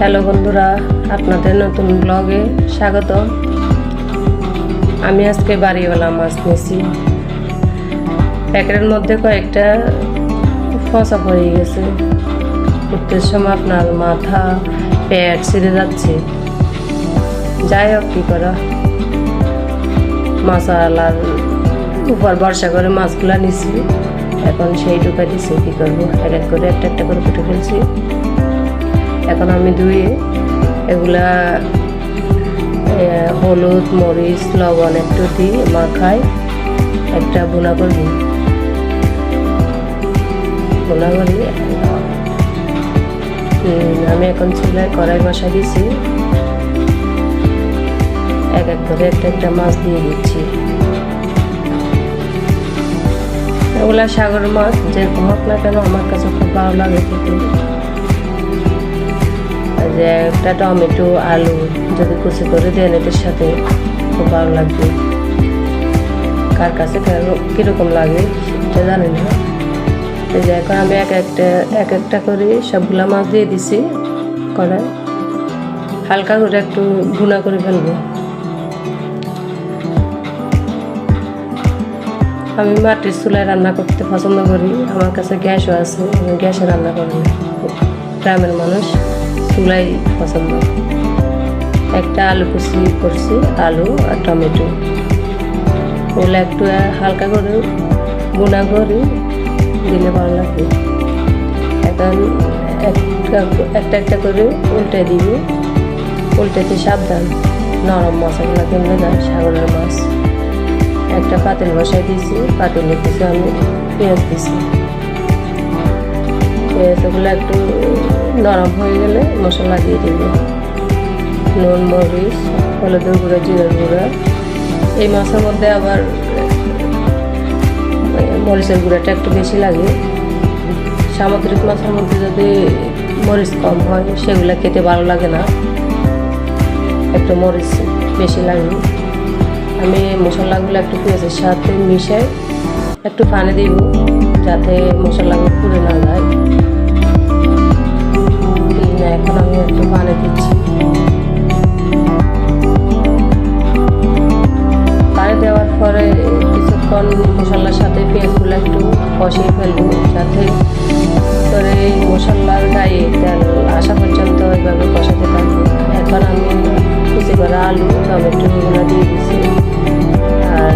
Hello বন্ধুরা, আপনাদের নতুন ব্লগে স্বাগত। আমি আজকে বাড়িওয়ালা মাছ নিয়েছি। প্যাকেটের মধ্যে কয়েকটা ফসা পড়ে গেছে। উঠতে সময় আপনার মাথা, পেট ছিঁড়ে যাচ্ছে। যাই হোক, কী করা? মাছালার উপর বর্ষা করে মাছগুলা নিছি। এখন সেই ঢুকা দিছি, কী করব? এক এক করে একটা একটা করে ফুটে ফেলছি। এখন আমি ধুয়ে এগুলা হলুদ, মরিচ, লবণ একটু দিয়ে মাখাই, একটা বোনা করবি বোনা করি আমি এখন চুলায় কড়াই বসা দিছি। এক এক করে একটা একটা মাছ দিয়ে দিচ্ছি। এগুলা সাগর মাছ, যেরকম হোক না কেন, আমার কাছে খুব ভালো লাগে খেতে। যে একটা টমেটো, আলু যদি কুচি করে দেন, এটার সাথে খুব ভালো লাগবে। কার কাছে কীরকম লাগে, সেটা জানি না। এই যে এখন আমি এক একটা এক একটা করে সবগুলা মাছ দিয়ে দিছি কড়াই। হালকা করে একটু ভুনা করে ফেলব। আমি মাটির চুলায় রান্না করতে পছন্দ করি। আমার কাছে গ্যাসও আছে, আমি গ্যাসে রান্না করি। গ্রামের মানুষ চুলাই পছন্দ। একটা আলু কুচি করছি, আলু আর টমেটো। ওগুলো একটু হালকা করে গুঁড়া করে দিলে ভালো লাগবে। এখন একটা একটা একটা করে উল্টে দিব। উল্টেতে সাবধান। নরম মশলাগুলো কেমনে যায় সাগরের মাছ। একটা পাতিল বসাই দিয়েছি, পাতিলে কিছু আমি পেঁয়াজ দিয়েছি পেঁয়াজগুলো একটু নরম হয়ে গেলে মশলা দিয়ে দিব। নুন, মরিচ হলুদের গুঁড়া জিরার গুঁড়া। এই মাছের মধ্যে আবার মরিচের গুঁড়াটা একটু বেশি লাগে। সামুদ্রিক মাছের মধ্যে যদি মরিচ কম হয়, সেগুলো খেতে ভালো লাগে না। একটু মরিচ বেশি লাগে। আমি মশলাগুলো একটু পেঁয়াজের সাথে মিশাই একটু পানি দিব, যাতে মশলাগুলো পুড়ে না যায়। এখন আমি একটু পানি দিচ্ছি। পানি দেওয়ার পরে কিছুক্ষণ মশলার সাথে পেঁয়াজগুলো একটু কষিয়ে ফেলব সাথে করে মশলার গায়ে তেল আসা পর্যন্ত ওইভাবে কষাতে থাকব এখন আমি কুচি করা আলু টমেটো এগুলো দিয়ে দিচ্ছি। আর